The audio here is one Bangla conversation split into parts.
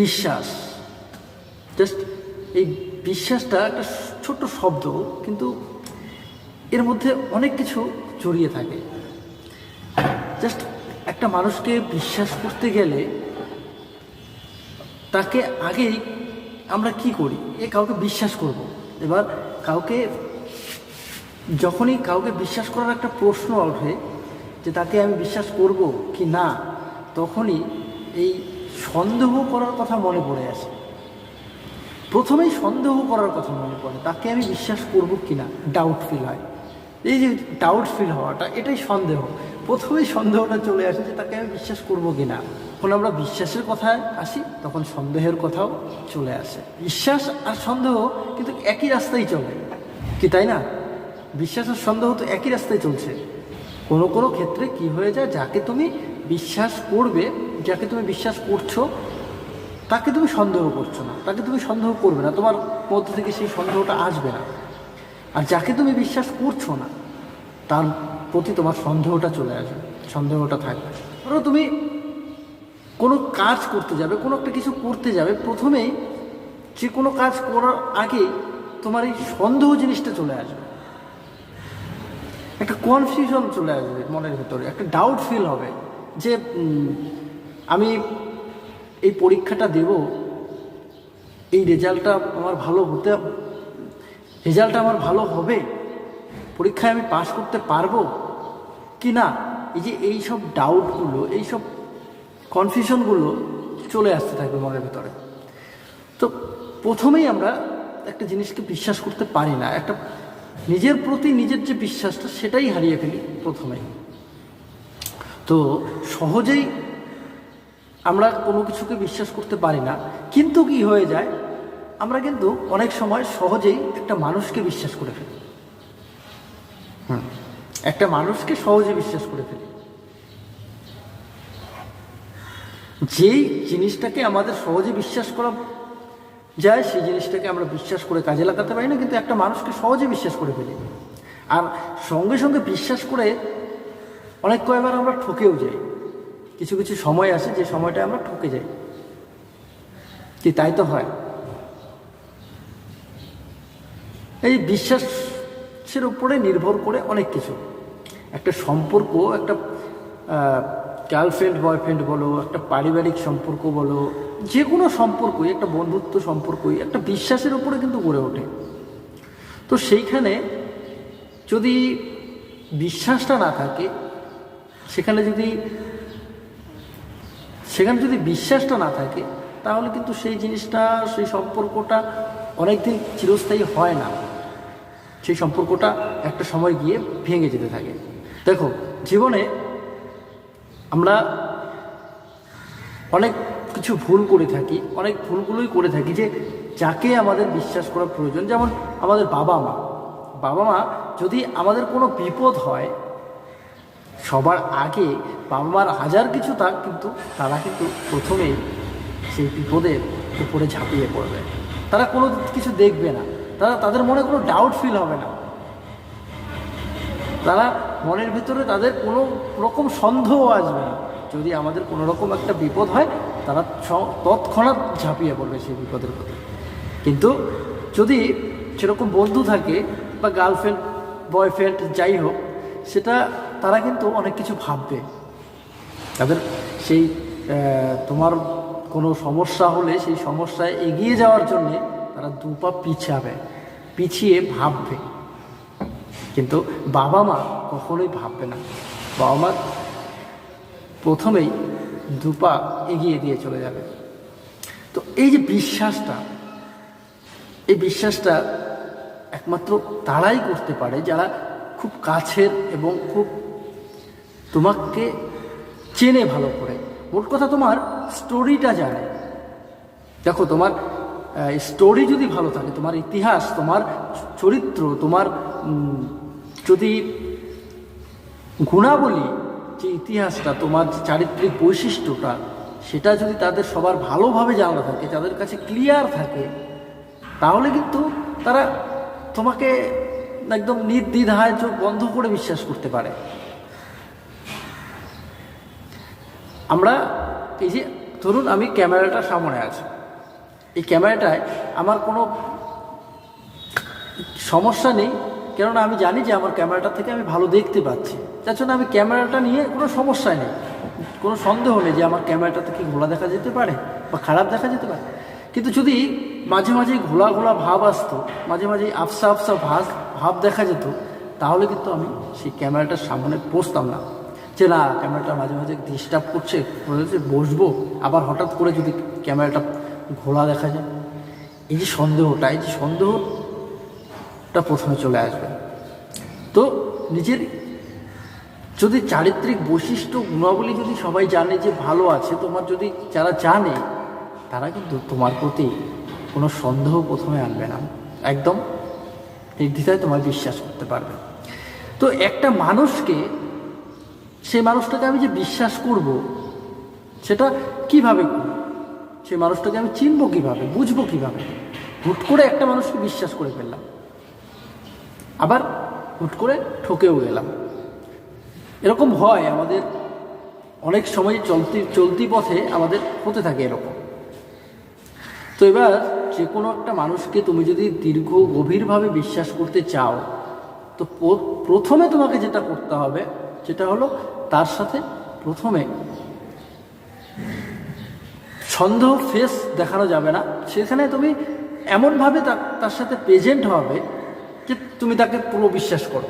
বিশ্বাস। জাস্ট এই বিশ্বাসটা একটা ছোট্ট শব্দ, কিন্তু এর মধ্যে অনেক কিছু জড়িয়ে থাকে। জাস্ট একটা মানুষকে বিশ্বাস করতে গেলে তাকে আগেই আমরা কি করি? এ কাউকে বিশ্বাস করব। এবার কাউকে, যখনই কাউকে বিশ্বাস করার একটা প্রশ্ন ওঠে যে তাকে আমি বিশ্বাস করব কি না, তখনই এই সন্দেহ করার কথা মনে পড়ে আসে। প্রথমেই সন্দেহ করার কথা মনে পড়ে, তাকে আমি বিশ্বাস করব কি না ডাউট ফিল হয়। এই যে ডাউট ফিল হওয়াটা, এটাই সন্দেহ। প্রথমেই সন্দেহটা চলে আসে যে তাকে আমি বিশ্বাস করব কি না। যখন আমরা বিশ্বাসের কথায় আসি, তখন সন্দেহের কথাও চলে আসে। বিশ্বাস আর সন্দেহ কিন্তু একই রাস্তায় চলে। কি তাই না? বিশ্বাস আর সন্দেহ তো একই রাস্তায় চলছে। কোনো কোনো ক্ষেত্রে কি হয়ে যায়, যাকে তুমি বিশ্বাস করবে, যাকে তুমি বিশ্বাস করছ, তাকে তুমি সন্দেহ করছ না। তাকে তুমি সন্দেহ করবে না। তোমার মধ্যে থেকে সেই সন্দেহটা আসবে না। আর যাকে তুমি বিশ্বাস করছ না, তার প্রতি তোমার সন্দেহটা চলে আসবে, সন্দেহটা থাকবে। ধরো তুমি কোনো কাজ করতে যাবে, কোনো একটা কিছু করতে যাবে, প্রথমেই যে কোনো কাজ করার আগে তোমার এই সন্দেহ জিনিসটা চলে আসবে। একটা কনফিউশন চলে আসবে মনের ভেতরে, একটা ডাউট ফিল হবে যে আমি এই পরীক্ষাটা দেব, এই রেজাল্টটা আমার ভালো হতে, রেজাল্টটা আমার ভালো হবে, পরীক্ষায় আমি পাশ করতে পারব কি না এই যে এই সব ডাউটগুলো এই সব কনফিউশনগুলো চলে আসতে থাকবে মনের ভেতরে। তো প্রথমেই আমরা একটা জিনিসকে বিশ্বাস করতে পারি না। একটা নিজের প্রতি নিজের যে বিশ্বাসটা, সেটাই হারিয়ে ফেলি প্রথমেই। তো সহজেই আমরা কোনো কিছুকে বিশ্বাস করতে পারি না। কিন্তু কি হয়ে যায়? আমরা কিন্তু অনেক সময় সহজেই একটা মানুষকে বিশ্বাস করে ফেলি। হুম। একটা মানুষকে সহজে বিশ্বাস করে ফেলি। যেই জিনিসটাকে আমাদের সহজে বিশ্বাস করা যায়, সেই জিনিসটাকে আমরা বিশ্বাস করে কাজে লাগাতে পারি না, কিন্তু একটা মানুষকে সহজে বিশ্বাস করে ফেলি। আর সঙ্গে সঙ্গে বিশ্বাস করে অনেক কয়েকবার আমরা ঠকেও যাই। কিছু কিছু সময় আসে, যে সময়টা আমরা ঠকে যাই। কি তাই তো হয়? এই বিশ্বাসের উপরে নির্ভর করে অনেক কিছু। একটা সম্পর্ক, একটা গার্লফ্রেন্ড বয়ফ্রেন্ড বলো, একটা পারিবারিক সম্পর্ক বলো যে কোনো সম্পর্কই, একটা বন্ধুত্ব সম্পর্কই, একটা বিশ্বাসের উপরে কিন্তু গড়ে ওঠে। তো সেইখানে যদি বিশ্বাসটা না থাকে, সেখানে যদি সেখানে যদি বিশ্বাসটা না থাকে, তাহলে কিন্তু সেই জিনিসটা, সেই সম্পর্কটা অনেকদিন চিরস্থায়ী হয় না। সেই সম্পর্কটা একটা সময় গিয়ে ভেঙে যেতে থাকে। দেখো, জীবনে আমরা অনেক কিছু ভুল করে থাকি, অনেক ভুলগুলোই করে থাকি যে যাকে আমাদের বিশ্বাস করা প্রয়োজন। যেমন আমাদের বাবা মা। বাবা মা যদি আমাদের কোনো বিপদ হয়, সবার আগে বাবা মার হাজার কিছু থাক কিন্তু, তারা কিন্তু প্রথমেই সেই বিপদের উপরে ঝাঁপিয়ে পড়বে। তারা কোনো কিছু দেখবে না। তারা, তাদের মনে কোনো ডাউট ফিল হবে না। তারা মনের ভিতরে তাদের কোনো রকম সন্দেহ আসবে না। যদি আমাদের কোনো রকম একটা বিপদ হয়, তারা তৎক্ষণাৎ ঝাঁপিয়ে পড়বে সেই বিপদের প্রতি কিন্তু যদি সেরকম বন্ধু থাকে বা গার্লফ্রেন্ড, বয়ফ্রেন্ড যাই হোক, সেটা তারা কিন্তু অনেক কিছু ভাববে। তাদের সেই তোমার কোনো সমস্যা হলে সেই সমস্যায় এগিয়ে যাওয়ার জন্যে তারা দু পা পিছাবে, পিছিয়ে ভাববে। কিন্তু বাবা মা কখনোই ভাববে না। বাবা মা প্রথমেই দুপা এগিয়ে দিয়ে চলে যাবে। তো এই যে বিশ্বাসটা, এই বিশ্বাসটা একমাত্র তারাই করতে পারে যারা খুব কাছের এবং খুব তোমাকে চেনে ভালো করে। মোট কথা তোমার স্টোরিটা জানে। দেখো তোমার স্টোরি যদি ভালো থাকে, তোমার ইতিহাস, তোমার চরিত্র, তোমার যদি গুণাবলী যে ইতিহাসটা, তোমার যে চারিত্রিক বৈশিষ্ট্যটা, সেটা যদি তাদের সবার ভালোভাবে জানা থাকে তাদের কাছে ক্লিয়ার থাকে, তাহলে কিন্তু তারা তোমাকে একদম নির্দ্বিধায় চোখ বন্ধ করে বিশ্বাস করতে পারে। আমরা এই যে, ধরুন আমি ক্যামেরাটা সামনে আছে। এই ক্যামেরাটায় আমার কোনো সমস্যা নেই কেননা আমি জানি যে আমার ক্যামেরাটা থেকে আমি ভালো দেখতে পাচ্ছি। যার জন্য আমি ক্যামেরাটা নিয়ে কোনো সমস্যাই নেই। কোনো সন্দেহ নেই যে আমার ক্যামেরাটা থেকে ঘোলা দেখা যেতে পারে বা খারাপ দেখা যেতে পারে। কিন্তু যদি মাঝে মাঝে ঘোলা ঘোলা ভাব আসতো, মাঝে মাঝে আফসা আফসা ভাব ভাব দেখা যেত, তাহলে কিন্তু আমি সেই ক্যামেরাটার সামনে বসতাম না। যে না, ক্যামেরাটা মাঝে মাঝে ডিস্টার্ব করছে হচ্ছে বসবো, আবার হঠাৎ করে যদি ক্যামেরাটা ঘোলা দেখা যায়। এই যে সন্দেহটা, এই যে সন্দেহটা প্রথমে চলে আসবে। তো নিজের যদি চারিত্রিক বৈশিষ্ট্য, গুণাবলী যদি সবাই জানে যে ভালো আছে, তোমার যদি যারা জানে, তারা কিন্তু তোমার প্রতি কোনো সন্দেহ প্রথমে আনবে না। একদম নির্দ্বিধায় তোমায় বিশ্বাস করতে পারবে। তো একটা মানুষকে, সেই মানুষটাকে আমি যে বিশ্বাস করব, সেটা কীভাবে করব? সেই মানুষটাকে আমি চিনবো কীভাবে? বুঝব কীভাবে? হুট করে একটা মানুষকে বিশ্বাস করে ফেললাম। আবার হুট করে ঠকেও গেলাম। এরকম হয় আমাদের, অনেক সময় চলতি চলতি পথে আমাদের হতে থাকে এরকম। তো এবার যে কোনো একটা মানুষকে তুমি যদি দীর্ঘ গভীরভাবে বিশ্বাস করতে চাও, তো প্রথমে তোমাকে যেটা করতে হবে যেটা হলো তার সাথে প্রথমে সন্দেহ ফেস দেখানো যাবে না। সেখানে তুমি এমনভাবে তার সাথে প্রেজেন্ট হবে তুমি তাকে পুরো বিশ্বাস করো।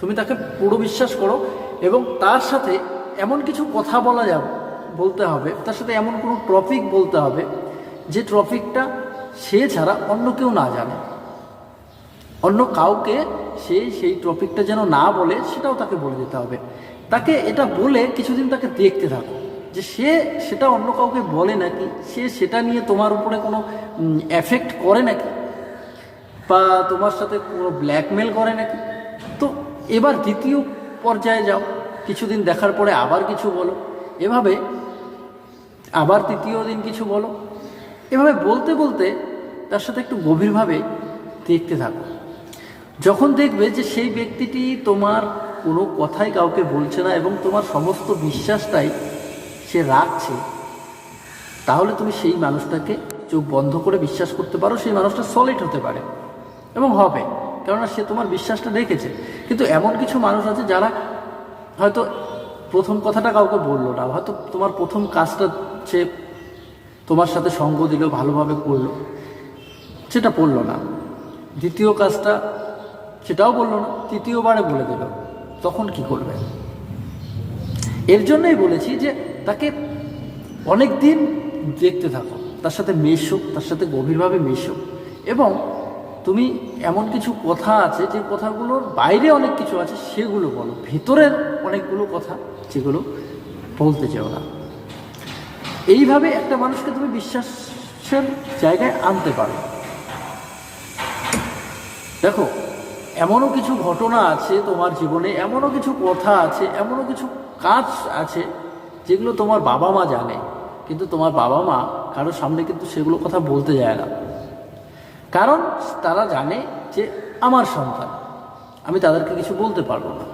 তুমি তাকে পুরো বিশ্বাস করো এবং তার সাথে এমন কিছু কথা বলা যাবে বলতে হবে, তার সাথে এমন কোনো টপিক বলতে হবে যে টপিকটা সে ছাড়া অন্য কেউ না জানে। অন্য কাউকে সে সেই টপিকটা যেন না বলে সেটাও তাকে বলে দিতে হবে। তাকে এটা বলে কিছুদিন তাকে দেখতে থাকো যে সে সেটা অন্য কাউকে বলে নাকি, সে সেটা নিয়ে তোমার উপরে কোনো এফেক্ট করে নাকি? বা তোমার সাথে কোনো ব্ল্যাকমেল করে নাকি? তো এবার দ্বিতীয় পর্যায়ে যাও। কিছুদিন দেখার পরে আবার কিছু বলো। এভাবে আবার তৃতীয় দিন কিছু বলো। এভাবে বলতে বলতে তার সাথে একটু গভীরভাবে দেখতে থাকো। যখন দেখবে যে সেই ব্যক্তিটি তোমার কোনো কথাই কাউকে বলছে না এবং তোমার সমস্ত বিশ্বাসটাই সে রাখছে, তাহলে তুমি সেই মানুষটাকে চোখ বন্ধ করে বিশ্বাস করতে পারো। সেই মানুষটা সলিড হতে পারে। এবং হবে। কেননা সে তোমার বিশ্বাসটা রেখেছে কিন্তু এমন কিছু মানুষ আছে যারা হয়তো প্রথম কথাটা কাউকে বলল না, হয়তো তোমার প্রথম কাজটা সে তোমার সাথে সঙ্গ দিল, ভালোভাবে করল, সেটা পড়ল না। দ্বিতীয় কাজটা সেটাও বলল না, তৃতীয়বারে বলে দিল, তখন কি করবে? এর জন্যই বলেছি যে তাকে অনেক দিন দেখতে থাকো। তার সাথে মেশো, তার সাথে গভীরভাবে মেশো। এবং তুমি এমন কিছু কথা আছে যে কথাগুলোর বাইরে অনেক কিছু আছে, সেগুলো বলো। ভেতরের অনেকগুলো কথা যেগুলো বলতে চাও না। এইভাবে একটা মানুষকে তুমি বিশ্বাসের জায়গায় আনতে পারো। দেখো, এমনও কিছু ঘটনা আছে তোমার জীবনে, এমনও কিছু কথা আছে, এমনও কিছু কাজ আছে যেগুলো তোমার বাবা মা জানে। কিন্তু তোমার বাবা মা কারোর সামনে কিন্তু সেগুলো কথা বলতে যায় না। কারণ তারা জানে যে আমার সন্তান। আমি তাদেরকে কিছু বলতে পারব না।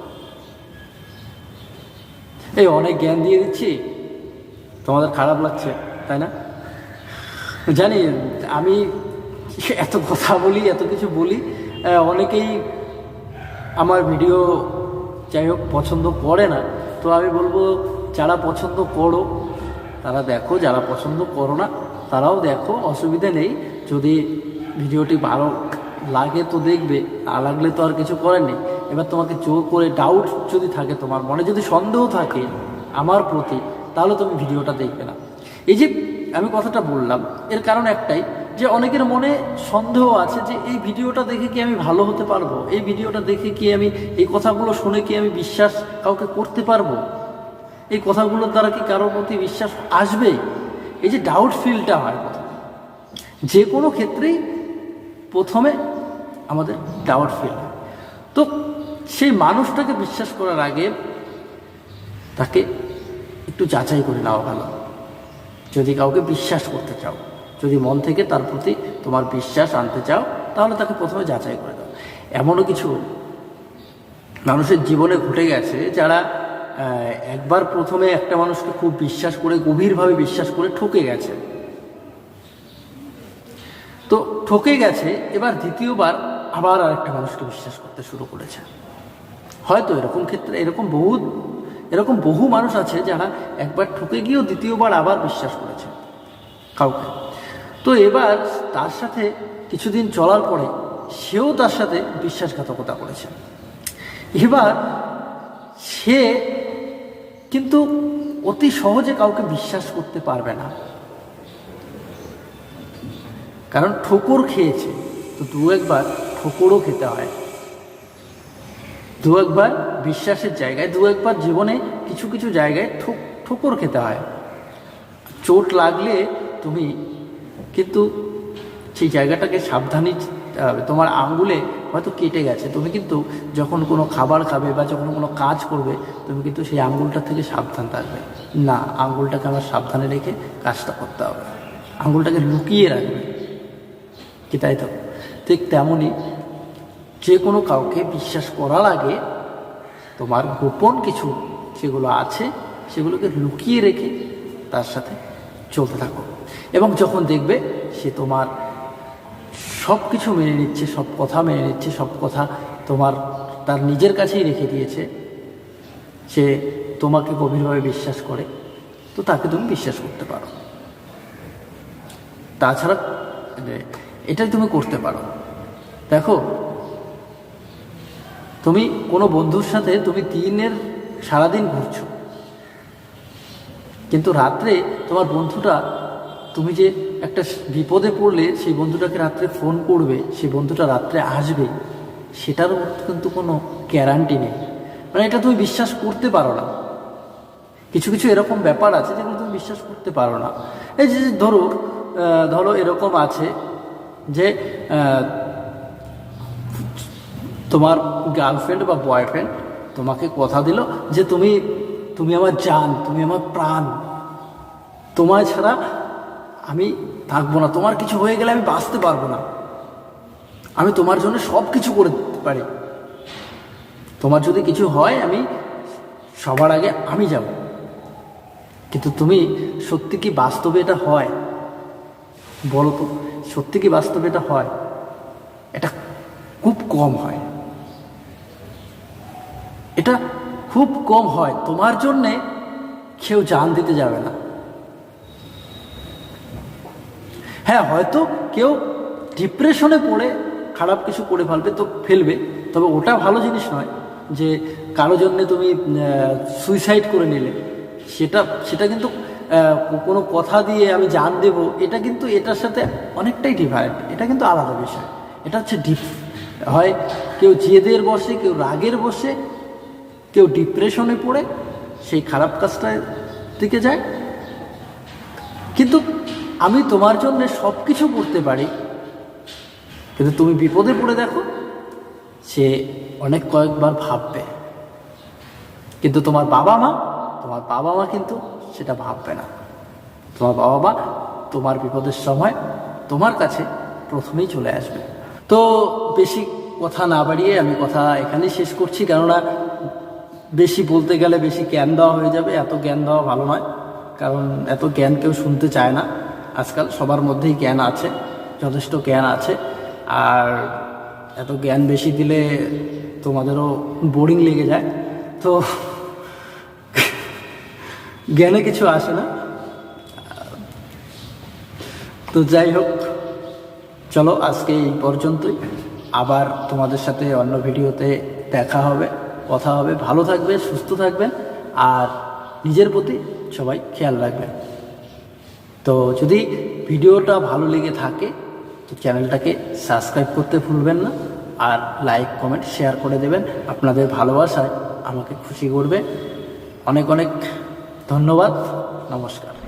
এই অনেক জ্ঞান দিয়ে দিচ্ছি। তোমাদের খারাপ লাগছে, তাই না? জানি, আমি এত কথা বলি, এত কিছু বলি অনেকেই আমার ভিডিও যাই হোক পছন্দ করে না। তো আমি বলব, যারা পছন্দ করো, তারা দেখো, যারা পছন্দ করো না, তারাও দেখো, অসুবিধা নেই। যদি ভিডিওটি ভালো লাগে তো দেখবে, না লাগলে তো আর কিছু করার নেই এবার তোমাকে জোর করে ডাউট যদি থাকে, তোমার মনে যদি সন্দেহ থাকে আমার প্রতি, তাহলে তুমি ভিডিওটা দেখবে না। এই যে আমি কথাটা বললাম, এর কারণ একটাই যে অনেকের মনে সন্দেহ আছে যে এই ভিডিওটা দেখে কি আমি ভালো হতে পারব? এই ভিডিওটা দেখে কি আমি, এই কথাগুলো শুনে কি আমি বিশ্বাস কাউকে করতে পারব? এই কথাগুলোর দ্বারা কি কারোর প্রতি বিশ্বাস আসবে? এই যে ডাউট ফিলটা হয়। যে কোনো ক্ষেত্রেই প্রথমে আমাদের ডাউট ফিল তো সেই মানুষটাকে বিশ্বাস করার আগে তাকে একটু যাচাই করে নেওয়া ভালো। যদি কাউকে বিশ্বাস করতে চাও, যদি মন থেকে তার প্রতি তোমার বিশ্বাস আনতে চাও, তাহলে তাকে প্রথমে যাচাই করে দাও এমনও কিছু মানুষের জীবনে ঘটে গেছে যারা একবার প্রথমে একটা মানুষকে খুব বিশ্বাস করে, গভীরভাবে বিশ্বাস করে ঠকে গেছে তো ঠকে গেছে, এবার দ্বিতীয়বার আবার আরেকটা মানুষকে বিশ্বাস করতে শুরু করেছে। হয়তো এরকম ক্ষেত্রে, এরকম বহু এরকম বহু মানুষ আছে যারা একবার ঠকে গিয়েও দ্বিতীয়বার আবার বিশ্বাস করেছে কাউকে। তো এবার তার সাথে কিছুদিন চলার পরে সেও তার সাথে বিশ্বাসঘাতকতা করেছে। এবার সে কিন্তু অতি সহজে কাউকে বিশ্বাস করতে পারবে না। কারণ ঠোকর খেয়েছে। তো দু একবার ঠোকরও খেতে হয়। দু একবার বিশ্বাসের জায়গায়, দু একবার জীবনে কিছু কিছু জায়গায় ঠোক ঠোকর খেতে হয়। চোট লাগলে তুমি কিন্তু সেই জায়গাটাকে সাবধানে হবে। তোমার আঙ্গুলে হয়তো কেটে গেছে। তুমি কিন্তু যখন কোনো খাবার খাবে বা যখন কোনো কাজ করবে, তুমি কিন্তু সেই আঙ্গুলটা থেকে সাবধান থাকবে। না আঙ্গুলটাকে আমার সাবধানে রেখে কাজটা করতে হবে। আঙ্গুলটাকে লুকিয়ে রাখবে। কি তাই তো ঠিক তেমনই যে কোনো কাউকে বিশ্বাস করার আগে তোমার গোপন কিছু যেগুলো আছে, সেগুলোকে লুকিয়ে রেখে তার সাথে চলতে থাকো। এবং যখন দেখবে সে তোমার সব কিছু মেনে নিচ্ছে, সব কথা মেনে নিচ্ছে, সব কথা তোমার, তার নিজের কাছেই রেখে দিয়েছে, সে তোমাকে গভীরভাবে বিশ্বাস করে, তো তাকে তুমি বিশ্বাস করতে পারো। তাছাড়া মানে এটাই তুমি করতে পারো। দেখো, তুমি কোনো বন্ধুর সাথে তুমি দিনের সারাদিন ঘুরছো। কিন্তু রাত্রে তোমার বন্ধুটা, তুমি যে একটা বিপদে পড়লে সেই বন্ধুটাকে রাত্রে ফোন করবে, সেই বন্ধুটা রাত্রে আসবে সেটারও কিন্তু কোনো গ্যারান্টি নেই। মানে এটা তুমি বিশ্বাস করতে পারো না। কিছু কিছু এরকম ব্যাপার আছে যেগুলো তুমি বিশ্বাস করতে পারো না। এই যে ধরো ধরো এরকম আছে যে তোমার গার্লফ্রেন্ড বা বয়ফ্রেন্ড তোমাকে কথা দিল যে তুমি তুমি আমার জান, তুমি আমার প্রাণ। তোমায় ছাড়া আমি থাকব না। তোমার কিছু হয়ে গেলে আমি বাঁচতে পারব না। আমি তোমার জন্য সব কিছু করে দিতে পারি। তোমার যদি কিছু হয়, আমি সবার আগে আমি যাব। কিন্তু তুমি সত্যি কি বাস্তবে এটা হয়? বলো তো। সত্যি কি বাস্তবে এটা হয়? এটা খুব কম হয়। এটা খুব কম হয়। তোমার জন্যে কেউ জান দিতে যাবে না। হ্যাঁ হয়তো কেউ ডিপ্রেশনে পড়ে, খারাপ কিছু করে ফেলবে তো ফেলবে। তবে ওটা ভালো জিনিস নয় যে কারও জন্যে তুমি সুইসাইড করে নিলে। সেটা সেটা কিন্তু কোনো কথা দিয়ে আমি জান দেব, এটা কিন্তু এটার সাথে অনেকটাই ডিফারেন্ট এটা কিন্তু আলাদা বিষয়। এটা হচ্ছে ডিপ হয় কেউ জেদের বসে, কেউ রাগের বসে, কেউ ডিপ্রেশনে পড়ে, সেই খারাপ কাজটার দিকে যায়। কিন্তু আমি তোমার জন্য সব কিছু করতে পারি, কিন্তু তুমি বিপদে পড়ে দেখো, সে অনেক কয়েকবার ভাববে। কিন্তু তোমার বাবা মা তোমার বাবা মা কিন্তু সেটা ভাববে না। তোমার বাবা মা তোমার বিপদের সময় তোমার কাছে প্রথমেই চলে আসবে। তো বেশি কথা না বাড়িয়ে আমি কথা এখানেই শেষ করছি, কেননা বেশি বলতে গেলে বেশি জ্ঞান দেওয়া হয়ে যাবে। এত জ্ঞান দেওয়া ভালো নয়, কারণ এত জ্ঞান কেউ শুনতে চায় না। আজকাল সবার মধ্যেই জ্ঞান আছে, যথেষ্ট জ্ঞান আছে। আর এত জ্ঞান বেশি দিলে তোমাদেরও বোরিং লেগে যায়। তো জ্ঞানে কিছু আসে না। তো যাই হোক, চলো আজকে এই পর্যন্তই। আবার তোমাদের সাথে অন্য ভিডিওতে দেখা হবে, কথা হবে। ভালো থাকবে, সুস্থ থাকবেন আর নিজের প্রতি সবাই খেয়াল রাখবেন তো যদি ভিডিওটা ভালো লেগে থাকে, তো চ্যানেলটাকে সাবস্ক্রাইব করতে ভুলবেন না, আর লাইক, কমেন্ট, শেয়ার করে দেবেন। আপনাদের ভালোবাসায় আমাকে খুশি করবে। অনেক অনেক ধন্যবাদ নমস্কার।